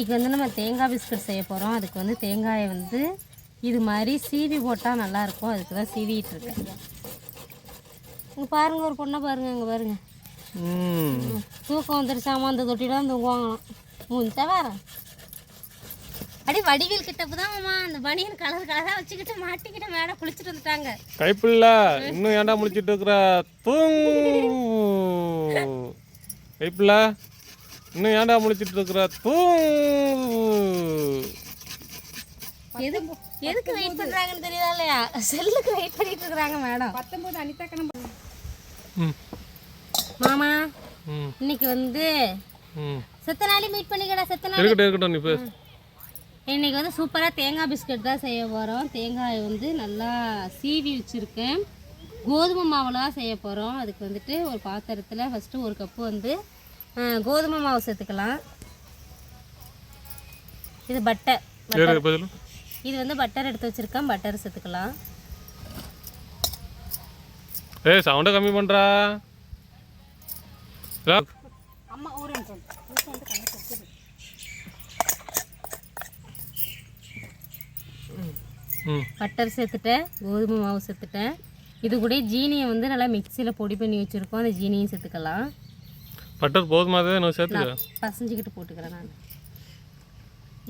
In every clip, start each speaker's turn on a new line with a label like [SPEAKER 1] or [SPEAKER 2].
[SPEAKER 1] இன்றைக்கி வந்து நம்ம தேங்காய் பிஸ்கட் செய்ய போகிறோம் அதுக்கு வந்து தேங்காயை வந்து இது மாதிரி சீவி போட்டால் நல்லாயிருக்கும். அதுக்கு தான் சீவிட்டு இருக்கேன். இங்கே பாருங்கள் ஒரு பொண்ணை பாருங்கள் இங்கே பாருங்க.
[SPEAKER 2] ம்.
[SPEAKER 1] தூக்கம் வந்துருச்சாமா அந்த தொட்டிலாம் தூங்குவாங்களாம். முடிஞ்சா வேற அடி வடிவேல் கிட்ட தான் மாமா அந்த பனியன் கலர் கலராக வச்சுக்கிட்டு மாட்டிக்கிட்டு மேடம் குளிச்சுட்டு வந்துட்டாங்க.
[SPEAKER 2] கைப்பில்ல இன்னும் ஏன்டா முடிச்சிட்டு இருக்கிற? தூங் கைப்பில்ல இன்னும் ஏன்டா முடிச்சிட்டு இருக்கிற
[SPEAKER 1] எது எதுக்கு வெயிட் பண்ணுறாங்கன்னு தெரியுதா இல்லையா? செல்லுக்கு வெயிட் பண்ணிட்டு இருக்கிறாங்க மேடம்
[SPEAKER 3] பத்தொம்போது அனிதா கணம்
[SPEAKER 2] ம்
[SPEAKER 1] மாமா
[SPEAKER 2] ம்.
[SPEAKER 1] இன்னைக்கு வந்து
[SPEAKER 2] ம்.
[SPEAKER 1] செத்த நாளி மீட் பண்ணிக்கடா செத்த நாள்
[SPEAKER 2] இருக்கட்டும் நீ பேசு.
[SPEAKER 1] இன்னைக்கு வந்து சூப்பராக தேங்காய் பிஸ்கட் தான் செய்ய போகிறோம் தேங்காயை வந்து நல்லா சீவி வச்சுருக்கேன். கோதுமை மாவில் தான் செய்ய போகிறோம் அதுக்கு வந்துட்டு ஒரு பாத்திரத்தில் ஃபஸ்ட்டு ஒரு கப்பு வந்து கோதுமை மாவு சேர்த்துக்கலாம். இது பட்டர். இது வந்து பட்டர் எடுத்து வச்சுருக்கேன். பட்டர் சேர்த்துக்கலாம்.
[SPEAKER 2] ஏய் சவுண்டை கம்மி பண்ணுறா
[SPEAKER 3] அம்மா ஒரு நிமிஷம்
[SPEAKER 1] பட்டர் சேர்த்துட்டேன். கோதுமை மாவு சேர்த்துட்டேன். இது கூட ஜீனியை வந்து நல்லா மிக்சியில் பொடி பண்ணி வச்சுருக்கோம். அந்த ஜீனியும் சேர்த்துக்கலாம்.
[SPEAKER 2] பட்டர் போதுமாதே நான் சேர்த்துக்கிறேன்.
[SPEAKER 1] பசஞ்சிக்கிட்டு போட்டுக்கிறேன் நான்.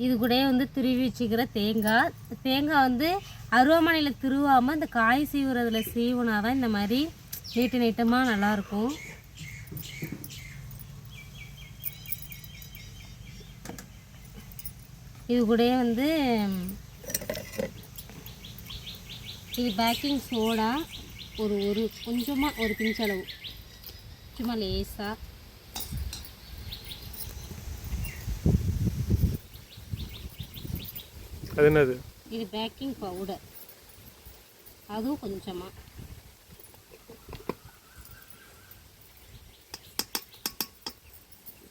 [SPEAKER 1] இது கூட வந்து துருவி வச்சுக்கிற தேங்காய். தேங்காய் வந்து அருவாமனையில் திருவாமல் இந்த காய் சீவுறதுல சீவுனா தான் இந்த மாதிரி நீட்டு நீட்டமாக நல்லாயிருக்கும். இது கூட வந்து இது பேக்கிங் சோடா ஒரு ஒரு கொஞ்சமாக ஒரு பிஞ்சளவு. சும்மா லேசாக
[SPEAKER 2] அது என்னது?
[SPEAKER 1] இது பேக்கிங் பவுடர் அதுவும் கொஞ்சமாக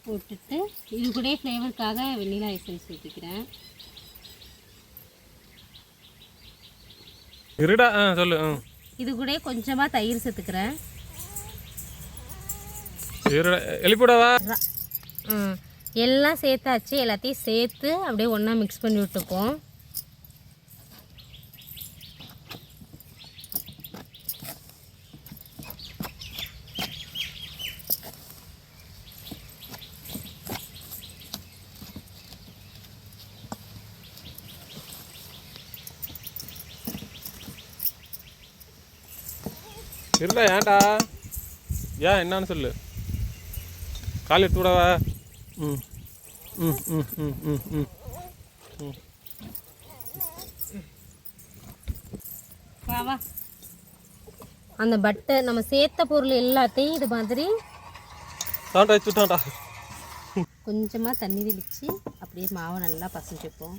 [SPEAKER 1] போட்டுட்டு இது கூட ஃப்ளேவருக்காக வெண்ணிலா எசன்ஸ் ஊற்றிக்கிறேன்
[SPEAKER 2] இருடா ஆ சொல்லு
[SPEAKER 1] இது கூட கொஞ்சமாக தயிர் சேர்த்துக்கிறேன்.
[SPEAKER 2] எழுப்பிடவா
[SPEAKER 1] எல்லாம் சேர்த்தாச்சு எல்லாத்தையும் சேர்த்து அப்படியே ஒன்றா மிக்ஸ் பண்ணி விட்டுப்போம்.
[SPEAKER 2] இருடா ஏன்டா? ஏன் என்னன்னு சொல்லு. கால் எடுத்து விடவா? ம். ம் ம் ம் ம் ம். ம்
[SPEAKER 1] வா வா. அந்த பட்டர் நம்ம சேர்த்த பொருள் எல்லாத்தையும் இது மாதிரி
[SPEAKER 2] தாண்டா வச்சுட்டான்டா.
[SPEAKER 1] கொஞ்சமாக தண்ணி தெளித்து அப்படியே மாவை நல்லா பசஞ்சுப்போம்.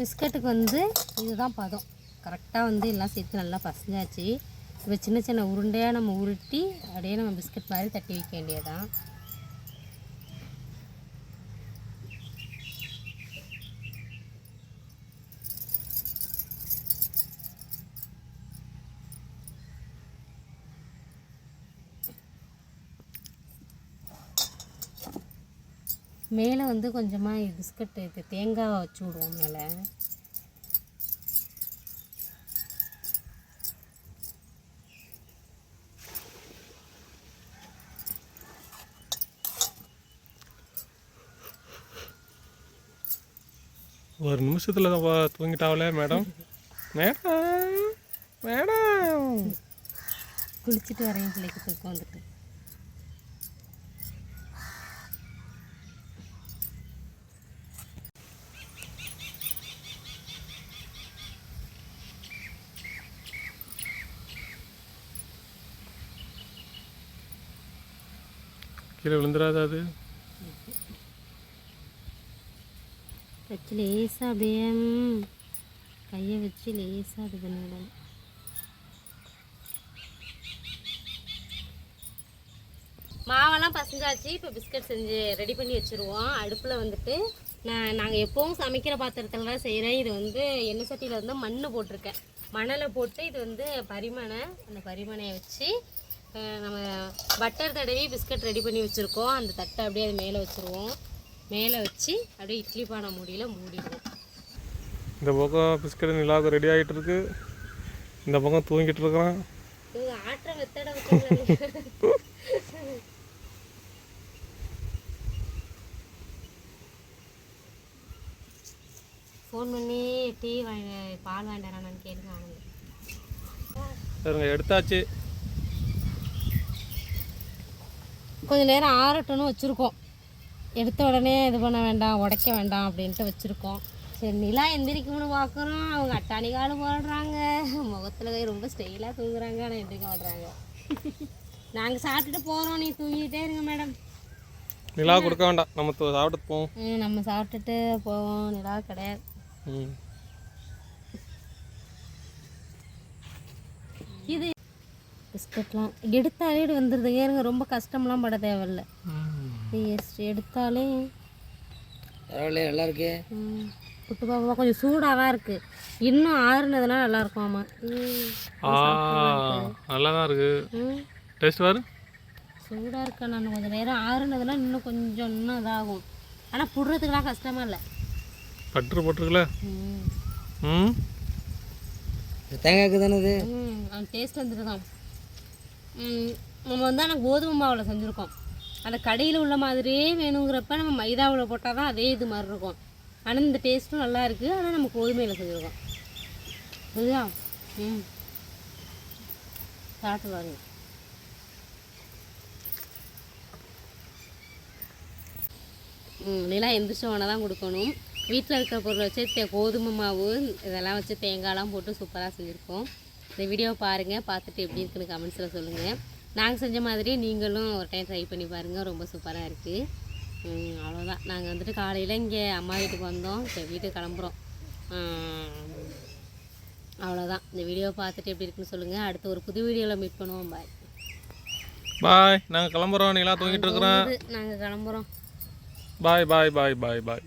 [SPEAKER 1] பிஸ்கட்டுக்கு வந்து இதுதான் பதம். கரெக்டாக வந்து எல்லாம் சேர்த்து நல்லா பசஞ்சாச்சு. இப்போ சின்ன சின்ன உருண்டையாக நம்ம உருட்டி அப்படியே நம்ம பிஸ்கட் மாதிரி தட்டி வைக்க வேண்டியதான் மேலே வந்து கொஞ்சமாக பிஸ்கட் இது தேங்காய் வச்சு விடுவோம் மேலே.
[SPEAKER 2] ஒரு நிமிஷத்தில் தான் தூங்கிட்டாவலே மேடம். மேடம்! மேடம்!
[SPEAKER 1] குளிச்சுட்டு வரையும் பிள்ளைக்கு தூக்கம் வந்துட்டு.
[SPEAKER 2] கீழே விழுந்துடாதா அது.
[SPEAKER 1] வச்சு லேசாக அப்படியே கையை வச்சு லேசாக இது பண்ணிவிடணும் மாவெல்லாம் பசஞ்சாச்சு. இப்போ பிஸ்கட் செஞ்சு ரெடி பண்ணி வச்சுருவோம். அடுப்பில் வந்துட்டு நான் நாங்கள் எப்பவும் சமைக்கிற பாத்திரத்தில் தான் செய்கிறேன் இது வந்து எண்ணெய் சட்டியில் வந்து மண் போட்டிருக்கேன். மணலை போட்டு இது வந்து பரிமனை அந்த பரிமனையை வச்சு நம்ம பட்டர் தடவி பிஸ்கட் ரெடி பண்ணி வச்சுருக்கோம். அந்த தட்டை அப்படியே அது மேலே வச்சுருவோம். மேலே வச்சு அப்படியே இட்லி பானை மூடியில் மூடிடுவோம்.
[SPEAKER 2] இந்த பக்கம் பிஸ்கட் நிலாவுக்கு ரெடி ஆகிட்டு இருக்கு. இந்த பக்கம் தூங்கிட்டு இருக்கிறான்.
[SPEAKER 1] ஆட்டுற மெத்தடை ஃபோன் பண்ணி டீ வாங்கி பால் வாங்கிட்டாரான்னு கேளுங்க ஆனந்த்
[SPEAKER 2] எடுத்தாச்சு.
[SPEAKER 1] கொஞ்ச நேரம் ஆறட்டும்னு வச்சுருக்கோம். எடுத்த உடனே இது பண்ண வேண்டாம் உடைக்க வேண்டாம் அப்படின்ட்டு வச்சுருக்கோம். சரி நிலா எந்திரிக்கும்னு பார்க்குறோம். அவங்க அட்டாணி காலு போடுறாங்க. முகத்தில் கை ரொம்ப ஸ்டைலாக தூங்குறாங்க. ஆனால் எந்திரிக்க மாட்றாங்க. நாங்கள் சாப்பிட்டுட்டு போகிறோம் நீ தூங்கிட்டே இருங்க மேடம்.
[SPEAKER 2] நிலா கொடுக்க வேண்டாம். நம்ம சாப்பிட்டு போவோம்.
[SPEAKER 1] நம்ம சாப்பிட்டுட்டு போவோம். நிலா கிடையாது. இது பிஸ்கட்லாம் எடுத்தாலே இது வந்துடுதுங்க இருங்க ரொம்ப கஷ்டம்லாம் பட தேவையில்ல. எடுத்தாலே.
[SPEAKER 4] பரவாயில்ல நல்லா இருக்கு.
[SPEAKER 1] ம், புட்டு பாப்பா கொஞ்சம் சூடாக தான் இருக்குது இன்னும் ஆறுனதுனா நல்லா இருக்கும் ஆமாம்
[SPEAKER 2] ஆ நல்லா தான் இருக்கு டேஸ்ட் பாரு
[SPEAKER 1] சூடாக இருக்கா நான் கொஞ்சம் நேரம் ஆறுனதுனா இன்னும் கொஞ்சம் இன்னும் இதாகும் ஆனால் புடுறதுக்குலாம் கஷ்டமா இல்லை.
[SPEAKER 2] பட்ரு போட்டிருக்குல்ல
[SPEAKER 1] ம்.
[SPEAKER 4] தேங்காய்க்கு தானே இது?
[SPEAKER 1] டேஸ்ட் வந்துட்டு தான் ம், நம்ம வந்து ஆனால் கோதுமை மாவில் செஞ்சுருக்கோம். அந்த கடையில் உள்ள மாதிரியே வேணுங்கிறப்ப நம்ம மைதாவில் போட்டால் தான் அதே இது மாதிரி இருக்கும். ஆனால் இந்த டேஸ்ட்டும் நல்லா இருக்குது ஆனால் நம்ம கோதுமையில் செஞ்சுருக்கோம். புரியுதா? ம். சாப்பிட்டு பாருங்க. நிலா எந்திரிச்ச எந்திரிச்சவனை தான் கொடுக்கணும். வீட்டில் இருக்கிற பொருளை வச்சு கோதுமை மாவு இதெல்லாம் வச்சு தேங்காய்லாம் போட்டு சூப்பராக செஞ்சுருக்கோம். இந்த வீடியோ பாருங்கள் பார்த்துட்டு எப்படி இருக்குன்னு கமெண்ட்ஸில் சொல்லுங்கள் நாங்கள் செஞ்ச மாதிரி நீங்களும் ஒரு டைம் ட்ரை பண்ணி பாருங்கள் ரொம்ப சூப்பராக இருக்குது அவ்வளோதான் நாங்கள் வந்துட்டு காலையில் இங்கே அம்மா வீட்டுக்கு வந்தோம் இப்போ வீட்டுக்கு கிளம்புறோம். அவ்வளோதான் இந்த வீடியோ பார்த்துட்டு எப்படி இருக்குன்னு சொல்லுங்கள் அடுத்த ஒரு புது வீடியோவில் மீட் பண்ணுவோம். பாய்
[SPEAKER 2] பாய் நாங்கள் கிளம்புறோம். நிலா தூங்கிட்டு இருக்கிறேன்
[SPEAKER 1] நாங்கள் கிளம்புறோம்.
[SPEAKER 2] பாய் பாய் பாய் பாய் பாய்